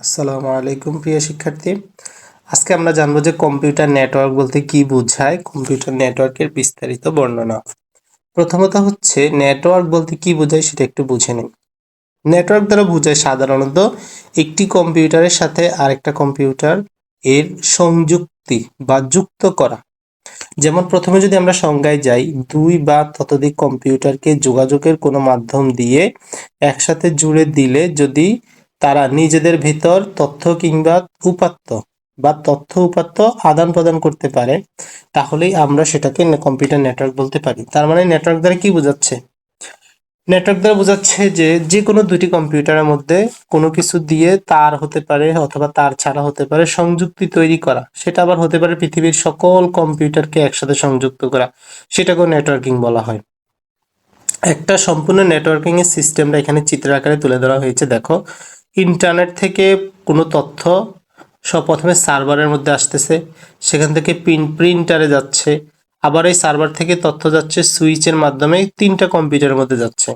আসসালামু আলাইকুম প্রিয় শিক্ষার্থী। আজকে আমরা জানব যে কম্পিউটার নেটওয়ার্ক বলতে কি বোঝায়, কম্পিউটার নেটওয়ার্কের বিস্তারিত বর্ণনা। প্রথমত হচ্ছে, নেটওয়ার্ক বলতে কি বোঝায় সেটা একটু বুঝে নিই। নেটওয়ার্ক দ্বারা বোঝায় সাধারণত একটি কম্পিউটারের সাথে আরেকটা কম্পিউটার এর সংযুক্তি বা যুক্ত করা। যেমন প্রথমে যদি আমরা সংজ্ঞায় যাই, দুই বা ততোধিক কম্পিউটারকে যোগাযোগের কোনো মাধ্যম দিয়ে একসাথে জুড়ে দিলে যদি তারা নিজেদের ভিতর তথ্য কিংবা উপাত্ত বা তথ্য উপাত্ত আদান প্রদান করতে পারে, তাহলেই আমরা সেটাকে কম্পিউটার নেটওয়ার্ক বলতে পারি। তার মানে নেটওয়ার্ক দ্বারা কি বোঝাচ্ছে? নেটওয়ার্ক দ্বারা বোঝাচ্ছে যে যে কোনো দুটি কম্পিউটারের মধ্যে কোনো কিছু দিয়ে তার হতে পারে অথবা তার ছাড়া হতে পারে সংযুক্তি তৈরি করা। সেটা আবার হতে পারে পৃথিবীর সকল কম্পিউটারকে একসাথে সংযুক্ত করা। সেটাকেও নেটওয়ার্কিং বলা হয়। একটা সম্পূর্ণ নেটওয়ার্কিং এর সিস্টেমটা এখানে চিত্র আকারে তুলে ধরা হয়েছে। দেখো ইন্টারনেট থেকে কোনো তথ্য সব প্রথমে সার্ভারের মধ্যে আসতেছে। সেখান থেকে প্রিন্ট প্রিন্টারে যাচ্ছে। আবার এই সার্ভার থেকে তথ্য যাচ্ছে, সুইচের মাধ্যমে তিনটা কম্পিউটারের মধ্যে যাচ্ছে।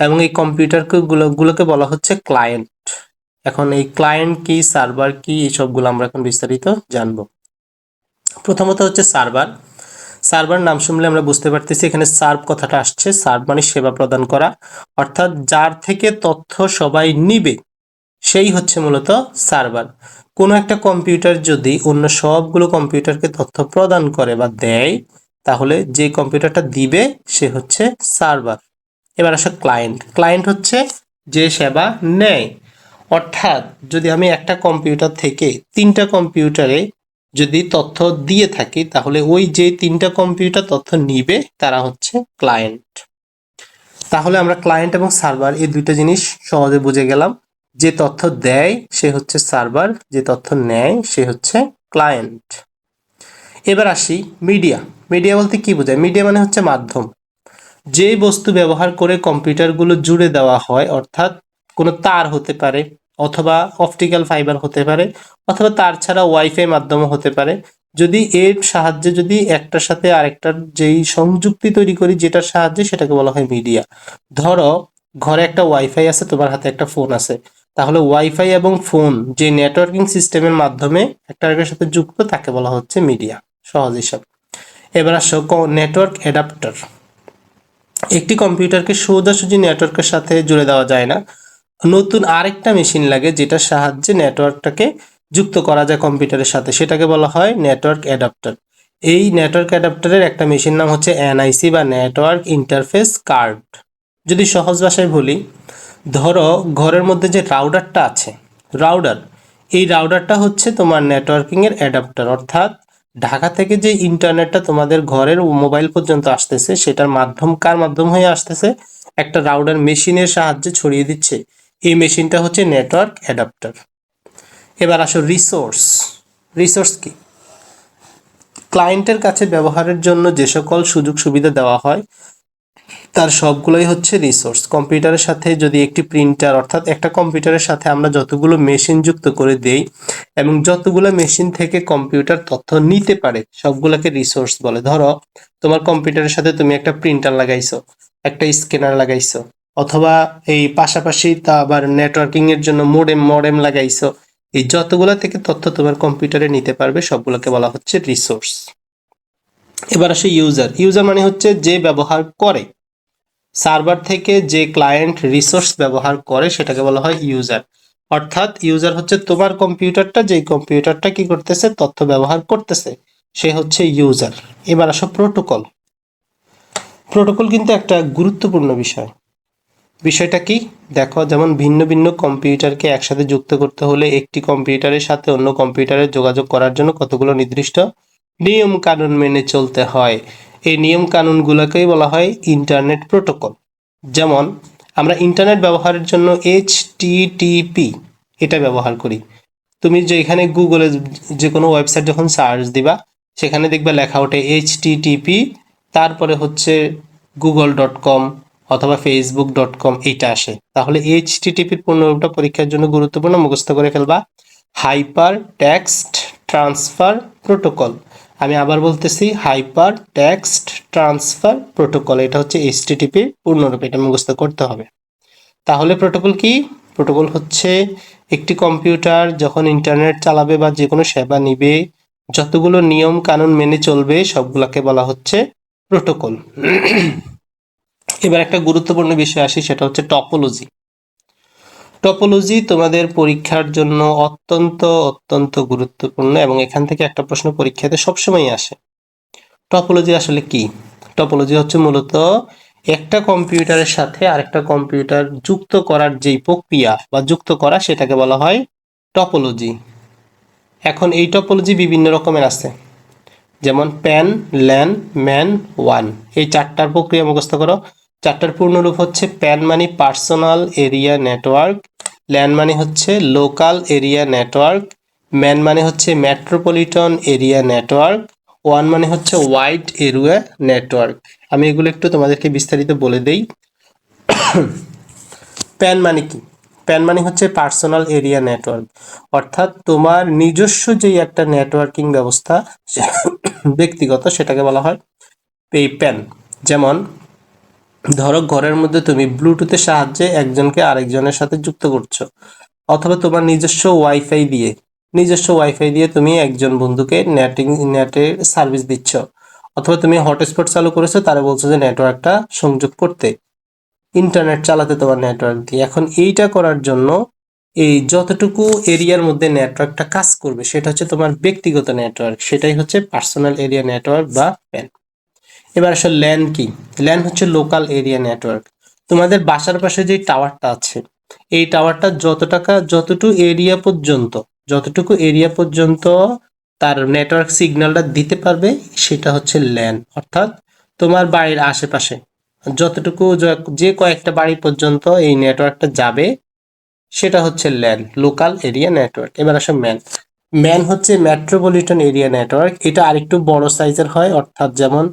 এবং এই কম্পিউটারগুলো গুলোকে বলা হচ্ছে ক্লায়েন্ট। এখন এই ক্লায়েন্ট কি, সার্ভার কি, এই সবগুলো আমরা এখন বিস্তারিত জানব। প্রথমত হচ্ছে সার্ভার। সার্ভার নাম শুনলে আমরা বুঝতে পারতেছি, এখানে সার্ভ কথাটা আসছে। সার্ভ মানে সেবা প্রদান করা। অর্থাৎ যার থেকে তথ্য সবাই নিবে সেই হচ্ছে মূলত সার্ভার। কোনো একটা কম্পিউটার যদি অন্য সবগুলো কম্পিউটারকে তথ্য প্রদান করে বা দেয়, তাহলে যে কম্পিউটারটা দিবে সে হচ্ছে সার্ভার। এবার আসে ক্লায়েন্ট। ক্লায়েন্ট হচ্ছে যে সেবা নেয়। অর্থাৎ যদি আমি একটা কম্পিউটার থেকে তিনটা কম্পিউটারে যদি তথ্য দিয়ে থাকি, তাহলে ওই যে তিনটা কম্পিউটার তথ্য নিবে, তারা হচ্ছে ক্লায়েন্ট। তাহলে আমরা ক্লায়েন্ট এবং সার্ভার এই দুইটা জিনিস সহজে বুঝে গেলাম। যে তথ্য দেয় সে হচ্ছে সার্ভার, যে তথ্য নেয় সে হচ্ছে ক্লায়েন্ট। এবার আসি মিডিয়া। মিডিয়া বলতে কি বোঝায়? মিডিয়া মানে হচ্ছে মাধ্যম। যে বস্তু ব্যবহার করে কম্পিউটারগুলো জুড়ে দেওয়া হয়, অর্থাৎ কোনো তার হতে পারে, অথবা অপটিক্যাল ফাইবার হতে পারে, অথবা তার ছাড়া ওয়াইফাই মাধ্যমও হতে পারে, যদি এর সাহায্যে যদি একটার সাথে আরেকটার যেই সংযুক্তি তৈরি করি, যেটার সাহায্যে সেটাকে বলা হয় মিডিয়া। ধরো, ঘরে একটা ওয়াইফাই আছে, তোমার হাতে একটা ফোন আছে। তাহলে ওয়াইফাই এবং ফোন যে নেটওয়ার্কিং সিস্টেমের মাধ্যমে একটা সাথে যুক্ত, তাকে বলা হচ্ছে মিডিয়া সহজ হিসাব। এবার আসো নেটওয়ার্ক অ্যাডাপ্টার একটি কম্পিউটারকে সোজাসুজি নেটওয়ার্কের সাথে জুড়ে দেওয়া যায় না। নতুন আরেকটা মেশিন লাগে, যেটার সাহায্যে নেটওয়ার্কটাকে যুক্ত করা যায় কম্পিউটারের সাথে। সেটাকে বলা হয় নেটওয়ার্ক অ্যাডাপ্টার এই নেটওয়ার্ক অ্যাডাপ্টারের একটা মেশিন নাম হচ্ছে এনআইসি বা নেটওয়ার্ক ইন্টারফেস কার্ড যদি সহজ ভাষায় বলি, ধরো ঘরের মধ্যে যে রাউডারটা আছে রাউডার এই রাউডারটা হচ্ছে তোমার নেটওয়ার্কিংয়ের অ্যাডাপ্টার অর্থাৎ ঢাকা থেকে যে ইন্টারনেটটা তোমাদের ঘরের মোবাইল পর্যন্ত আসতেছে, সেটার মাধ্যম, কার মাধ্যম হয়ে আসতেছে? একটা রাউডার মেশিনের সাহায্যে ছড়িয়ে দিচ্ছে। এই মেশিনটা হচ্ছে নেটওয়ার্ক অ্যাডাপ্টার এবার আসো রিসোর্স রিসোর্স কি? ক্লায়েন্টের কাছে ব্যবহারের জন্য যে সকল সুযোগ সুবিধা দেওয়া হয় তার সবগুলোই হচ্ছে রিসোর্স কম্পিউটারের সাথে যদি একটি প্রিন্টার অর্থাৎ একটা কম্পিউটারের সাথে আমরা যতগুলো মেশিন যুক্ত করে দেই এবং যতগুলো মেশিন থেকে কম্পিউটার তথ্য নিতে পারে, সবগুলোকে রিসোর্স বলে। ধরো, তোমার কম্পিউটারের সাথে তুমি একটা প্রিন্টার লাগাইছো, একটা স্ক্যানার লাগাইছো, অথবা এই পাশাপাশি তা আবার নেটওয়ার্কিং এর জন্য মোডেম মডেম লাগাইছো, এই যতগুলো থেকে তথ্য তোমার কম্পিউটারে নিতে পারবে, সবগুলোকে বলা হচ্ছে রিসোর্স এবার আসে ইউজার ইউজার মানে হচ্ছে যে ব্যবহার করে। সার্ভার থেকে যে ক্লায়েন্ট রিসোর্স ব্যবহার করে সেটাকে বলা হয় ইউজার। অর্থাৎ ইউজার হচ্ছে তোমার কম্পিউটারটা যে কম্পিউটারটা কি করতেছে, তথ্য ব্যবহার করতেছে, সে হচ্ছে ইউজার। এবার আসো প্রোটোকল। প্রোটোকল কিন্তু একটা গুরুত্বপূর্ণ বিষয়। বিষয়টা কি? দেখো, যেমন ভিন্ন ভিন্ন কম্পিউটারকে একসাথে যুক্ত করতে হলে একটি কম্পিউটারের সাথে অন্য কম্পিউটারে যোগাযোগ করার জন্য কতগুলো নির্দিষ্ট নিয়ম কানুন মেনে চলতে হয়। এই নিয়ম কানুনগুলোকেই বলা হয় ইন্টারনেট প্রোটোকল। যেমন, আমরা ইন্টারনেট ব্যবহারের জন্য এইচ এটা ব্যবহার করি। তুমি যে এখানে গুগলে যে কোনো ওয়েবসাইট যখন সার্চ দিবা, সেখানে দেখবে লেখা ওঠে এইচটিটিপি তারপরে হচ্ছে গুগল ডট কম অথবা ফেসবুক ডট কম এইটা আসে। তাহলে এইচ টিটিপির পূর্ণরূপটা পরীক্ষার জন্য গুরুত্বপূর্ণ মুখস্থ করে ফেলবা। হাইপার টেক্সট ট্রান্সফার প্রোটোকল আমি আবার বলতেছি, হাইপার টেক্সট ট্রান্সফার প্রোটোকল, এটা হচ্ছে এইচটিটিপির পূর্ণরূপ এটা মুখস্থ করতে হবে। তাহলে প্রোটোকল কি? প্রোটোকল হচ্ছে একটি কম্পিউটার যখন ইন্টারনেট চালাবে বা যে কোনো সেবা নিবে, যতগুলো নিয়ম কানুন মেনে চলবে, সবগুলোকে বলা হচ্ছে প্রোটোকল। এবার একটা গুরুত্বপূর্ণ বিষয় আসি, সেটা হচ্ছে টপোলজি। টপোলজি তোমাদের পরীক্ষার জন্য অত্যন্ত অত্যন্ত গুরুত্বপূর্ণ এবং এখান থেকে একটা প্রশ্ন পরীক্ষাতে সবসময় আসে। টপোলজি আসলে কি? টপোলজি হচ্ছে মূলত একটা কম্পিউটারের সাথে আরেকটা কম্পিউটার যুক্ত করার যেই প্রক্রিয়া বা যুক্ত করা, সেটাকে বলা হয় টপোলজি এখন এই টপোলজি বিভিন্ন রকমের আছে। যেমন প্যান ল্যান ম্যান ওয়ান এই চারটার প্রক্রিয়া মুখস্থ করো। চারটার পূর্ণরূপ হচ্ছে প্যান মানে পার্সোনাল এরিয়া নেটওয়ার্ক ল্যান মানে হচ্ছে লোকাল এরিয়া নেটওয়ার্ক, ম্যান মানে হচ্ছে মেট্রোপলিটন এরিয়া নেটওয়ার্ক, ওয়ান মানে হচ্ছে ওয়াইড এরিয়া নেটওয়ার্ক। আমি এগুলো একটু তোমাদেরকে বিস্তারিত বলে দেই। প্যান মানে কি? প্যান মানে হচ্ছে পার্সোনাল এরিয়া নেটওয়ার্ক। অর্থাৎ তোমার নিজস্ব যেই একটা নেটওয়ার্কিং ব্যবস্থা, ব্যক্তিগত সেটাকে বলা হয় এই প্যান। যেমন ধরো ঘরের মধ্যে তুমি ব্লুটুথের সাহায্যে একজনকে আরেকজনের সাথে যুক্ত করছ, অথবা তোমার নিজস্ব ওয়াইফাই দিয়ে, নিজস্ব ওয়াইফাই দিয়ে তুমি একজন বন্ধুকে নেটিং নেটের সার্ভিস দিচ্ছ, অথবা তুমি হটস্পট চালু করেছ, তারা বলছো যে নেটওয়ার্কটা সংযোগ করতে ইন্টারনেট চালাতে তোমার নেটওয়ার্ক দিয়ে। এখন এইটা করার জন্য এই যতটুকু এরিয়ার মধ্যে নেটওয়ার্কটা কাজ করবে, সেটা হচ্ছে তোমার ব্যক্তিগত নেটওয়ার্ক সেটাই হচ্ছে পার্সোনাল এরিয়া নেটওয়ার্ক বা প্যান এবার আসলে ল্যান কি? ল্যান হচ্ছে লোকাল এরিয়া নেটওয়ার্ক তোমাদের বাসার পাশে যে টাওয়ারটা আছে, এই টাওয়ারটা যত টাকা, যতটুকু এরিয়া পর্যন্ত, যতটুকু এরিয়া পর্যন্ত তার নেটওয়ার্ক সিগন্যালটা দিতে পারবে, সেটা হচ্ছে ল্যান অর্থাৎ তোমার বাড়ির আশেপাশে যতটুকু য- কয়েকটা বাড়ি পর্যন্ত এই নেটওয়ার্কটা যাবে, সেটা হচ্ছে ল্যান লোকাল এরিয়া নেটওয়ার্ক এবার আসে ম্যান ম্যান হচ্ছে মেট্রোপলিটন এরিয়া নেটওয়ার্ক এটা আরেকটু বড় সাইজের হয়, অর্থাৎ যেমন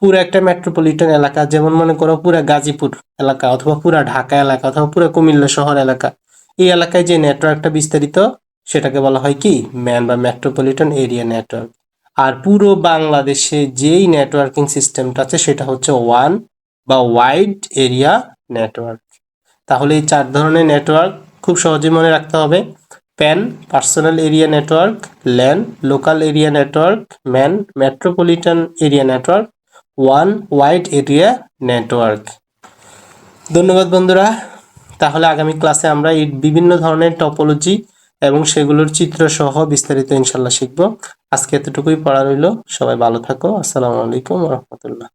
পুরো একটা মেট্রোপলিটন এলাকা, যেমন মনে করো পুরো গাজীপুর এলাকা অথবা পুরো ঢাকা এলাকা অথবা পুরো কুমিল্লা শহর এলাকা। এই এলাকায় যে নেটওয়ার্কটা বিস্তারিত, সেটাকে বলা হয় কি? ম্যান বা মেট্রোপলিটন এরিয়া নেটওয়ার্ক আর পুরো বাংলাদেশে যেই নেটওয়ার্কিং সিস্টেমটা আছে, সেটা হচ্ছে ওয়ান বা ওয়াইড এরিয়া নেটওয়ার্ক তাহলে এই চার ধরনের নেটওয়ার্ক খুব সহজে মনে রাখতে হবে। PAN personal area network LAN local area network MAN metropolitan area network one wide area network ধন্যবাদ বন্ধুরা। তাহলে আগামী ক্লাসে আমরা এই বিভিন্ন ধরনের টপোলজি এবং সেগুলোর চিত্র সহ বিস্তারিত ইনশাল্লাহ শিখব। আজকে এতটুকুই পড়া রইল। সবাই ভালো থাকো। আসসালামু আলাইকুম রহমতুল্লাহ।